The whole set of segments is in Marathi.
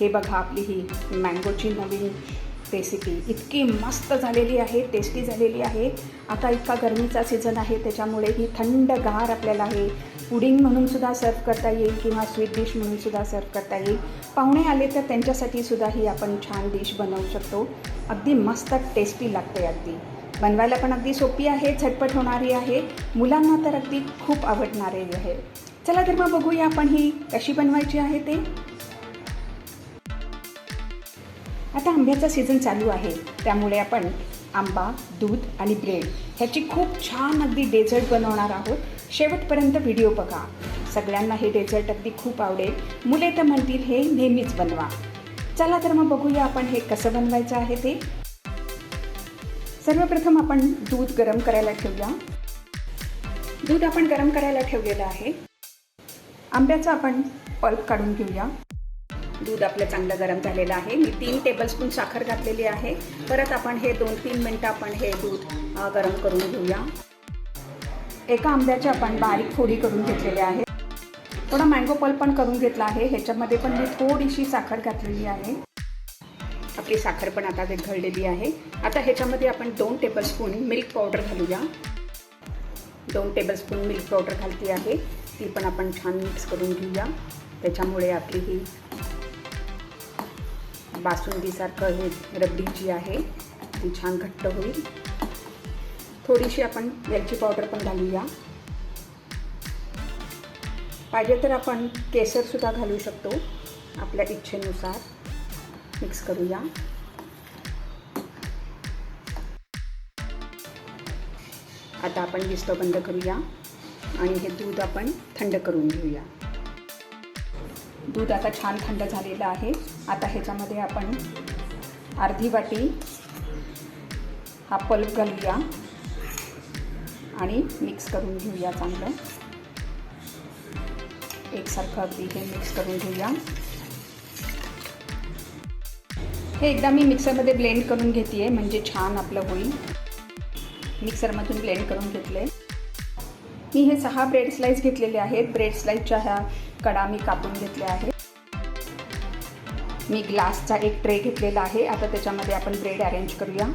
हे बघा आपली ही मँगोची नवीन रेसिपी इतकी मस्त झालेली आहे टेस्टी झालेली आहे. आता इतका गरमीचा सीझन आहे त्याच्यामुळे ही थंडगार आपल्याला आहे पुडिंग म्हणूनसुद्धा सर्व करता येईल किंवा स्वीट डिश म्हणूनसुद्धा सर्व करता येईल. पाहुणे आले तर त्यांच्यासाठी सुद्धा ही आपण छान डिश बनवू शकतो. अगदी मस्त टेस्टी लागते अगदी. बनवायला पण अगदी सोपी आहे झटपट होणारी आहे. मुलांना तर अगदी खूप आवडणारी आहे चला तर मग बघूया आपण ही कशी बनवायची आहे ते. आता आंब्याचा सीझन चालू आहे. त्यामुळे आपण आंबा दूध आणि ब्रेड ह्याची खूप छान अगदी डेझर्ट बनवणार आहोत. शेवटपर्यंत व्हिडिओ बघा. सगळ्यांना हे डेझर्ट अगदी खूप आवडेल. मुले तर म्हणतील हे नेहमीच बनवा. चला तर मग बघूया आपण हे कसं बनवायचं आहे ते. सर्वप्रथम आपण दूध गरम करायला ठेवूया. दूध आपण गरम करायला ठेवलेलं आहे. आंब्याचा आपण पल्प काढून घेऊया. दूध आपलं चांगलं गरम झालेलं आहे. मी तीन टेबलस्पून साखर घातलेली आहे. परत आपण हे दोन तीन मिनटं आपण हे दूध गरम करून घेऊया. एका आंब्याच्या आपण बारीक फोडी करून घेतलेल्या आहे. थोडा मँगो पल्प पण करून घेतला आहे. ह्याच्यामध्ये पण मी थोडीशी साखर घातलेली आहे. आपली साखर पण आता विघळलेली आहे. आता ह्याच्यामध्ये आपण दोन टेबलस्पून मिल्क पावडर घालूया. दोन टेबलस्पून मिल्क पावडर घालती आहे. ती पण आपण छान मिक्स करून घेऊया. त्याच्यामुळे आपली ही बासुंदीसारखं हे रबडी जी आहे ती छान घट्ट होईल. थोडीशी आपण वेलची पावडर पण घालूया. पाहिजे तर आपण केसरसुद्धा घालू शकतो आपल्या इच्छेनुसार. मिक्स करूया. आता आपण विस्तो बंद करूया आणि हे दूध आपण थंड करून घेऊया. दूध आता छान थंड झालेलं आहे. आता ह्याच्यामध्ये आपण अर्धी वाटी हा पल्प घालूया आणि मिक्स करून घेऊया चांगलं. एकसारखं अगदी हे मिक्स करून घेऊया. हे एकदा मी मिक्सरमध्ये ब्लेंड करून घेते आहे म्हणजे छान आपलं होईल. मिक्सरमधून ब्लेंड करून घेतलं आहे मी हे सहा ब्रेड स्लाईस घेतलेले आहेत. ब्रेड स्लाईसच्या ह्या कडा मी कापून घेतल्या आहेत मी ग्लासचा एक ट्रे घेतलेला आहे. आता त्याच्यामध्ये आपण ब्रेड अरेंज करूया.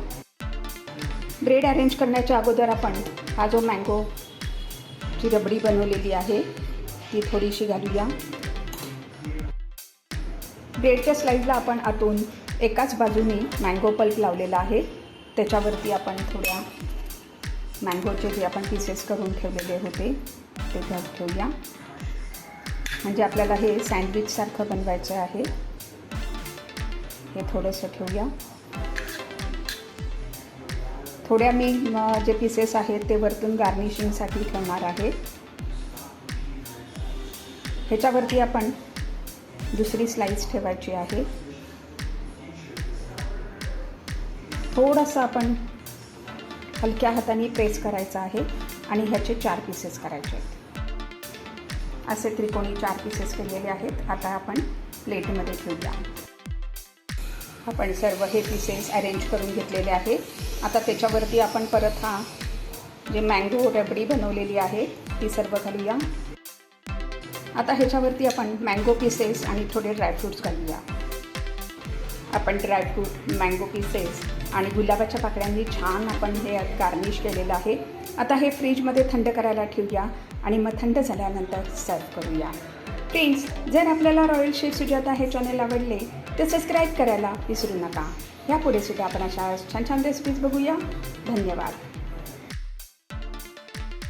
ब्रेड अरेंज करण्याच्या अगोदर आपण हा जो मँगो ची रबडी बनवलेली आहे ती थोडीशी घालूया. ब्रेडच्या स्लाईजला आपण आतून एकाच बाजूने मँगो पल्प लावलेला आहे. त्याच्यावरती आपण थोड्या मँगोचे जे आपण पीसेस करून ठेवलेले होते ते घात ठेवूया. म्हणजे आपल्याला हे सँडविचसारखं बनवायचं आहे. हे थोडंसं ठेवूया. थोड्या मी जे पीसेस आहेत ते वरतून गार्निशिंगसाठी ठेवणार आहे. ह्याच्यावरती आपण दुसरी स्लाईस ठेवायची आहे. थोडंसं आपण हलक्या हाताने प्रेस करायचा आहे आणि ह्याचे चार पीसेस करायचे आहेत. असे त्रिकोणी चार पीसेस केलेले आहेत. आता आपण प्लेटमध्ये ठेवूया. आपण सर्व हे पीसेस अरेंज करून घेतलेले आहे. आता त्याच्यावरती आपण परत हा जे मँगो रबडी बनवलेली आहे ती सर्व घालूया. आता ह्याच्यावरती आपण मँगो पीसेस आणि थोडे ड्रायफ्रूट्स घालूया. आपण ड्रायफ्रूट मँगो पीसेस आणि गुलाबाच्या पाकळ्यांनी छान आपण हे गार्निश केलेलं आहे. आता हे फ्रीजमध्ये थंड करायला ठेवूया आणि मग थंड झाल्यानंतर सर्व करूया. फ्रेंड्स जर आपल्याला रॉयल शेफ सुजाता हे चॅनल आवडले तर सबस्क्राईब करायला विसरू नका. यापुढे सुद्धा आपण अशा छान छान रेसिपीज बघूया. धन्यवाद.